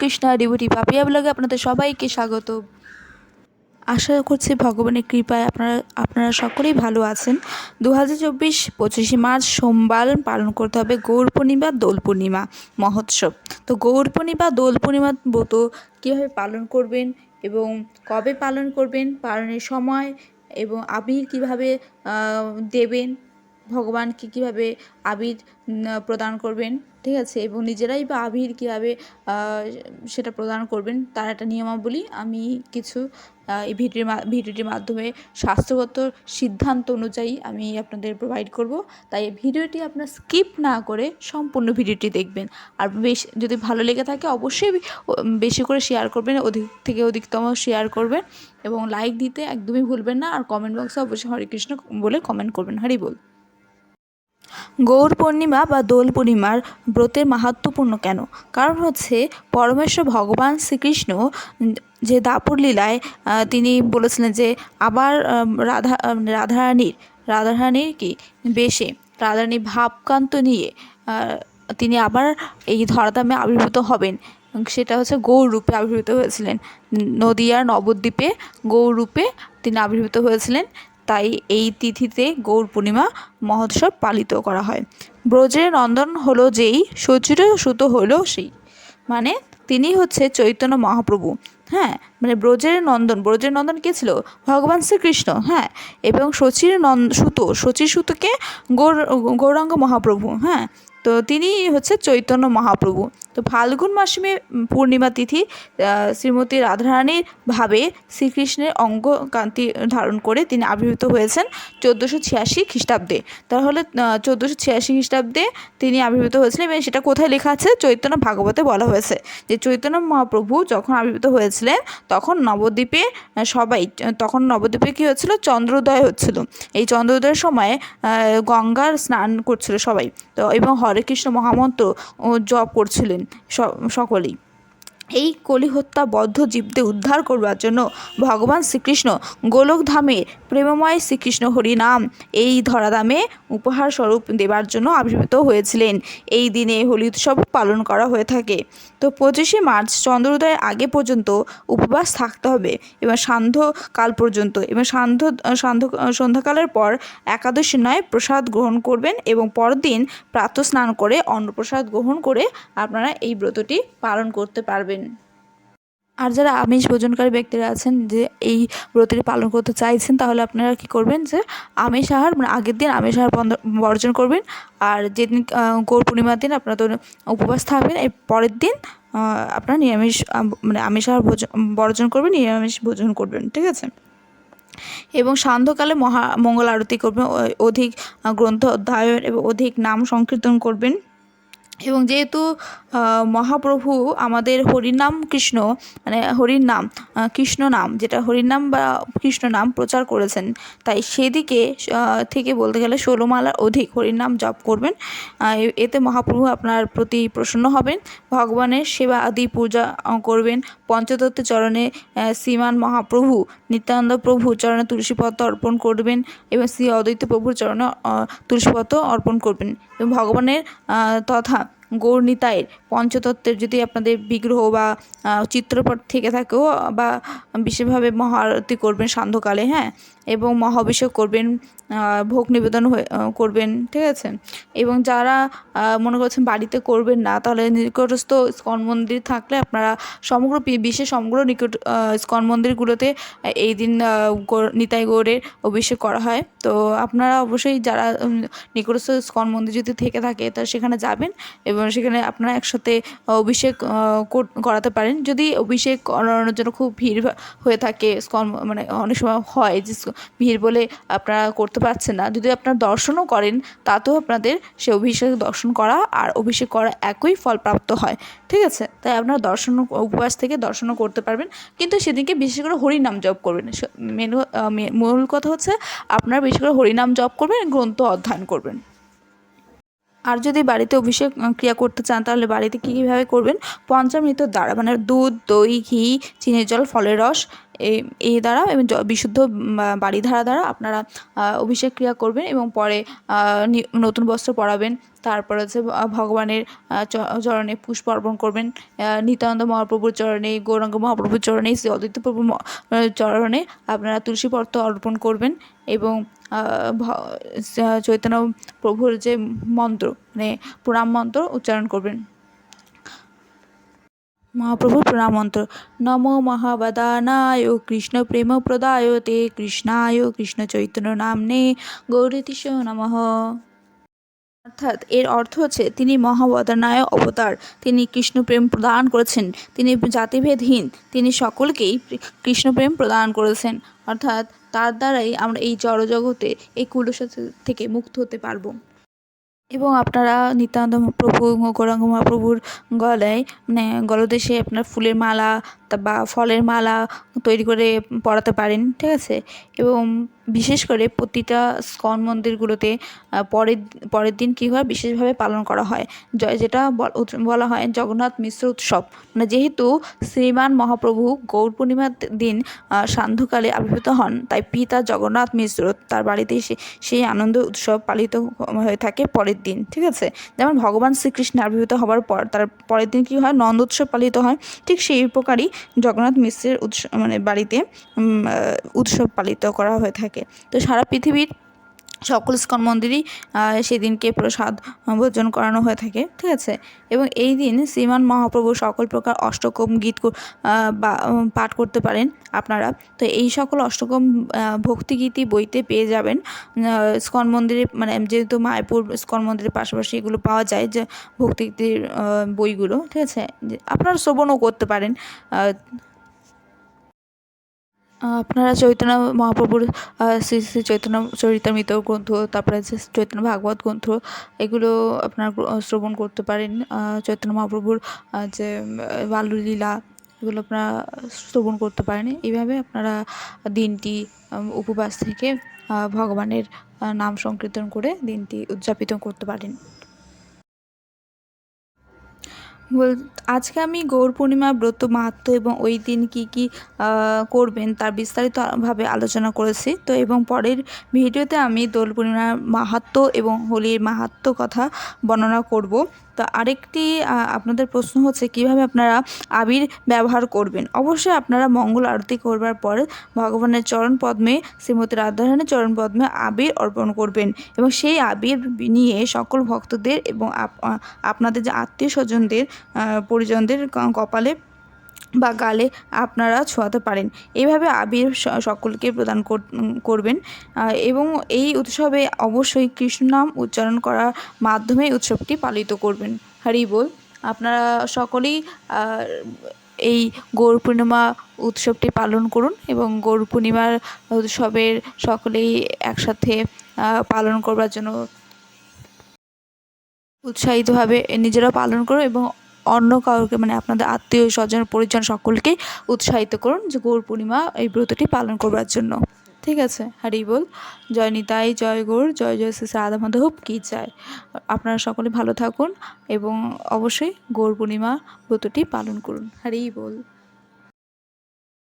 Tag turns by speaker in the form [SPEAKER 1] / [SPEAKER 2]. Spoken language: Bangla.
[SPEAKER 1] কৃষ্ণ ডিবুটি পাপিয়া ব্লগে আপনাদের সবাইকে স্বাগত। আশা করছি ভগবানের কৃপায় আপনারা আপনারা সকলেই ভালো আছেন। দু হাজার চব্বিশ পঁচিশে মার্চ সোমবার পালন করতে হবে গৌর পূর্ণিমা, দোল পূর্ণিমা মহোৎসব। তো গৌর পূর্ণিমা, দোল পূর্ণিমা ব্রত কীভাবে পালন করবেন এবং কবে পালন করবেন, পালনের সময় এবং আবির কীভাবে দেবেন ভগবানকে কীভাবে আবির প্রদান করবেন, ঠিক আছে? এবং নিজেরাই বা আবির কীভাবে সেটা প্রদান করবেন, তার একটা নিয়মাবলী আমি কিছু এই ভিডিওর ভিডিওটির মাধ্যমে স্বাস্থ্যগত সিদ্ধান্ত অনুযায়ী আমি আপনাদের প্রোভাইড করব। তাই ভিডিওটি আপনার স্কিপ না করে সম্পূর্ণ ভিডিওটি দেখবেন। আর বেশ, যদি ভালো লেগে থাকে অবশ্যই বেশি করে শেয়ার করবেন, অধিক থেকে অধিকতম শেয়ার করবেন এবং লাইক দিতে একদমই ভুলবেন না। আর কমেন্ট বক্সে অবশ্যই হরে কৃষ্ণ বলে কমেন্ট করবেন। হরি বল। গৌর পূর্ণিমা বা দোল পূর্ণিমার ব্রতের মাহাত্ম্যপূর্ণ কেন? কারণ হচ্ছে পরমেশ্বর ভগবান শ্রীকৃষ্ণ যে দাপুর লীলায় তিনি বলেছিলেন যে আবার রাধা রাধারানীর রাধারানীর কি? বেশে রাধারানী ভাবকান্ত নিয়ে তিনি আবার এই ধরাধামে আবির্ভূত হবেন। সেটা হচ্ছে গৌর রূপে আবির্ভূত হয়েছিলেন। নদিয়ার নবদ্বীপে গৌর রূপে তিনি আবির্ভূত হয়েছিলেন। তাই এই তিথিতে গৌর পূর্ণিমা মহোৎসব পালিত করা হয়। ব্রজের নন্দন হলো যেই সচির সুত হলো সেই। মানে তিনি হচ্ছে চৈতন্য মহাপ্রভু। হ্যাঁ মানে ব্রজের নন্দন ব্রজের নন্দন কে ছিল? ভগবান শ্রীকৃষ্ণ। হ্যাঁ এবং শচীর নন্দ সুতো, শচীর সুতোকে গৌর, গৌরাঙ্গ মহাপ্রভু। হ্যাঁ তো তিনি হচ্ছে চৈতন্য মহাপ্রভু। তো ফাল্গুন মাসে পূর্ণিমা তিথি শ্রীমতী রাধারানীর ভাবে শ্রীকৃষ্ণের অঙ্গ কান্তি ধারণ করে তিনি আবির্ভূত হয়েছেন চোদ্দোশো ছিয়াশি খ্রিস্টাব্দে। তাহলে চোদ্দোশো ছিয়াশি খ্রিস্টাব্দে তিনি আবির্ভূত হয়েছিলেন এবং সেটা কোথায় লেখা আছে? চৈতন্য ভাগবতে বলা হয়েছে যে চৈতন্য মহাপ্রভু যখন আবির্ভূত হয়েছিলেন, তখন নবদ্বীপে সবাই, তখন নবদ্বীপে কী হচ্ছিল? চন্দ্রোদয় হচ্ছিল। এই চন্দ্রোদয়ের সময় গঙ্গার স্নান করছিল সবাই। তো এবং হরে কৃষ্ণ মহামন্ত্র জপ করছিলেন। স- সকলেই এই কলিহত্যা বদ্ধ জীবদের উদ্ধার করবার জন্য ভগবান শ্রীকৃষ্ণ গোলকধামে প্রেমময় শ্রীকৃষ্ণ হরিনাম এই ধরাধামে উপহার স্বরূপ দেবার জন্য আবির্ভূত হয়েছিলেন। এই দিনে হোলি উৎসব পালন করা হয়ে থাকে। তো পঁচিশে মার্চ চন্দ্রোদয়ের আগে পর্যন্ত উপবাস থাকতে হবে এবং সান্ধ্যকাল পর্যন্ত এবং সান্ধ্য সান্ধ্য, সন্ধ্যাকালের পর একাদশী নয় প্রসাদ গ্রহণ করবেন এবং পরদিন প্রাতঃ স্নান করে অন্নপ্রসাদ গ্রহণ করে আপনারা এই ব্রতটি পালন করতে পারবেন। আর যারা আমিষ ভোজনকারী ব্যক্তিরা আছেন যে এই ব্রতটি পালন করতে চাইছেন, তাহলে আপনারা কি করবেন যে আমিষ আহার মানে আগের দিন আমিষ আহার বর্জন করবেন। আর যেদিন গৌর পূর্ণিমার দিন আপনারা তো উপবাস থাকবেন এই পরের দিন আপনারা নিরামিষ মানে আমিষ আহার ভোজন, বর্জন করবেন, নিরামিষ ভোজন করবেন, ঠিক আছে? এবং সান্ধ্যকালে মহা মঙ্গল আরতি করবেন অধিক গ্রন্থ অধ্যয়ন এবং অধিক নাম সংকীর্তন করবেন। এবং যেহেতু মহাপ্রভু আমাদের হরিনাম কৃষ্ণ মানে হরির নাম কৃষ্ণ নাম যেটা হরির নাম বা কৃষ্ণ নাম প্রচার করেছেন, তাই সেদিকে থেকে বলতে গেলে ষোলোমালার অধিক হরির নাম জপ করবেন। এতে মহাপ্রভু আপনার প্রতি প্রসন্ন হবেন, ভগবানের সেবা আদি পূজা করবেন। পঞ্চতত্ত্ব চরণে শ্রীমান মহাপ্রভু নিত্যানন্দ প্রভু চরণে তুলসীপত্র অর্পণ করবেন এবং শ্রী অদ্বৈত প্রভুর চরণে তুলসীপত্র অর্পণ করবেন। ভগবানের তথা গৌরনিতায়ের পঞ্চতত্ত্বের যদি আপনাদের বিগ্রহ বা চিত্রপট থেকে থাকেও বা বিশেষভাবে মহারতি করবেন সান্ধ্যকালে হ্যাঁ? এবং মহাভিষেক করবেন ভোগ নিবেদন করবেন, ঠিক আছে? এবং যারা মনে করছেন বাড়িতে করবেন না, তাহলে নিকটস্থ স্কন মন্দির থাকলে আপনারা সমগ্র বিশ্বের সমগ্র নিকট স্কন মন্দিরগুলোতে এই দিন নিতাই গৌরের অভিষেক করা হয়। তো আপনারা অবশ্যই যারা নিকটস্থ স্কন মন্দির যদি থেকে থাকে, তা সেখানে যাবেন এবং সেখানে আপনারা একসাথে অভিষেক করাতে পারেন। যদি অভিষেক করানোর জন্য খুব ভিড় হয়ে থাকে মানে অনেক সময় হয় যে ভিড় বলে আপনারা করতে পারছেন না, যদি আপনারা দর্শনও করেন, তাতেও আপনাদের সে অভিষেক দর্শন করা আর অভিষেক করা একই ফল প্রাপ্ত হয়। ঠিক আছে? তাই আপনারা দর্শন, উপবাস থেকে দর্শনও করতে পারবেন। কিন্তু সেদিনকে বিশেষ করে হরিনাম জপ করবেন। মেন মূল কথা হচ্ছে আপনারা বেশি করে হরিনাম জপ করবেন, গ্রন্থ অধ্যয়ন করবেন। আর যদি বাড়িতে অভিষেক ক্রিয়া করতে চান, তাহলে বাড়িতে কী, কীভাবে করবেন? পঞ্চামৃত দ্বারা মানে দুধ, দই, ঘি, চিনির জল, ফলের রস এই এই দ্বারা এবং বিশুদ্ধ উম, বাড়ি ধারা দ্বারা আপনারা অভিষেক ক্রিয়া করবেন এবং পরে নতুন বস্ত্র পরাবেন। তারপর হচ্ছে ভগবানের চরণে পুষ্প অর্পণ করবেন। নিত্যানন্দ মহাপ্রভুর চরণে গৌরাঙ্গ মহাপ্রভুর চরণে শ্রী অদ্বৈত প্রভু চরণে আপনারা তুলসী পত্র অর্পণ করবেন এবং চৈতন্য প্রভুর যে মন্ত্র মানে প্রণাম মন্ত্র উচ্চারণ করবেন। মহাপ্রভুর প্রণাম মন্ত্র। নমো মহাবদানায় কৃষ্ণ প্রেম প্রদায় তে কৃষ্ণায় কৃষ্ণ চৈতন্য নামনে গৌরীতিশ নমঃ। অর্থাৎ এর অর্থ হচ্ছে তিনি মহাবদানায় অবতার। তিনি কৃষ্ণপ্রেম প্রদান করেছেন। তিনি জাতিভেদহীন। তিনি সকলকেই কৃষ্ণপ্রেম প্রদান করেছেন। অর্থাৎ তার দ্বারাই আমরা এই জড়জগতে এই কুলসা থেকে মুক্ত হতে পারব। এবং আপনারা নিত্যানন্দ প্রভু গৌরাঙ্গ মহাপ্রভুর গলায় মানে গলদেশে আপনার ফুলের মালা তা বা ফলের মালা তৈরি করে পরাতে পারেন, ঠিক আছে? এবং বিশেষ করে প্রতিটা স্কন মন্দিরগুলোতে পরের পরের দিন কী হয়? বিশেষভাবে পালন করা হয়। যেটা বল- হয় জগন্নাথ মিশ্র উৎসব। মানে যেহেতু শ্রীমান মহাপ্রভু গৌর পূর্ণিমার দিন সান্ধ্যকালে আবির্ভূত হন, তাই পিতা জগন্নাথ মিশ্র তার বাড়িতে সেই আনন্দ উৎসব পালিত হয়ে থাকে পরের দিন, ঠিক আছে? যেমন ভগবান শ্রীকৃষ্ণ আবির্ভূত হওয়ার পর, তার পরের দিন কী হয়? নন্দ উৎসব পালিত হয়, ঠিক সেই প্রকারই জগন্নাথ মিশ্রের উৎস মানে বাড়িতে উৎসব পালিত করা হয়ে থাকে। তো সারা পৃথিবীর সকল স্কন মন্দিরই সেদিনকে প্রসাদ ভোজন করানো হয়ে থাকে, ঠিক আছে? এবং এই দিন শ্রীমান মহাপ্রভু সকল প্রকার অষ্টকম গীত বা পাঠ করতে পারেন আপনারা। তো এই সকল অষ্টকম ভক্তিগীতি বইতে পেয়ে যাবেন। স্কন মন্দিরে মানে যেহেতু মায়াপুর স্কন মন্দিরের পাশাপাশি এগুলো পাওয়া যায়, যে ভক্তিগীতির বইগুলো, ঠিক আছে? আপনারা শ্রবণও করতে পারেন। আপনারা চৈতন্য মহাপ্রভুর শ্রী শ্রী চৈতন্য চরিতামৃত গ্রন্থ, তারপরে হচ্ছে চৈতন্য ভাগবত গ্রন্থ, এগুলো আপনারা শ্রবণ করতে পারেন। চৈতন্য মহাপ্রভুর যে বাল্যলীলা, এগুলো আপনারা শ্রবণ করতে পারেন। এইভাবে আপনারা দিনটি উপবাস থেকে ভগবানের নাম সংকীর্তন করে দিনটি উদযাপিত করতে পারেন। বল, আজকে আমি গৌর পূর্ণিমা, ব্রত মাহাত্ম্য এবং ওই দিন কি কি করবেন তার বিস্তারিতভাবে আলোচনা করেছি। তো এবং পরের ভিডিওতে আমি দোল পূর্ণিমার মাহাত্ম্য এবং হোলির মাহাত্ম্য কথা বর্ণনা করব। তো আরেকটি আপনাদের প্রশ্ন হচ্ছে, কীভাবে আপনারা আবির ব্যবহার করবেন? অবশ্যই আপনারা মঙ্গল আরতি করবার পর ভগবানের চরণ পদ্মে শ্রীমতী রাধারানীর চরণ পদ্মে আবির অর্পণ করবেন এবং সেই আবির নিয়ে সকল ভক্তদের এবং আপ- আপনাদের যে আত্মীয় স্বজনদের পরিজনদের কপালে বা গালে আপনারা ছোঁয়াতে পারেন। এইভাবে আবির সকলকে প্রদান কর- করবেন। এবং এই উৎসবে অবশ্যই কৃষ্ণ নাম উচ্চারণ করার মাধ্যমে উৎসবটি পালিত করবেন। হরি বল। আপনারা সকলেই এই গৌর পূর্ণিমা উৎসবটি পালন করুন এবং গৌর পূর্ণিমার উৎসবের সকলেই একসাথে পালন করবার জন্য উৎসাহিতভাবে নিজেরা পালন করুন এবং অন্য কাউকে মানে আপনাদের আত্মীয়, স্বজন, পরিজন সকলকে উৎসাহিত করুন যে গৌর পূর্ণিমা এই ব্রতটি পালন করবার জন্য। ঠিক আছে, হারি বল। জয় নিতাই, জয় গৌর, জয় জয় শ্রী রাধা মাধব, কী চায় আপনারা সকলে ভালো থাকুন এবং অবশ্যই গৌর পূর্ণিমা ব্রতটি পালন করুন। হারি বল।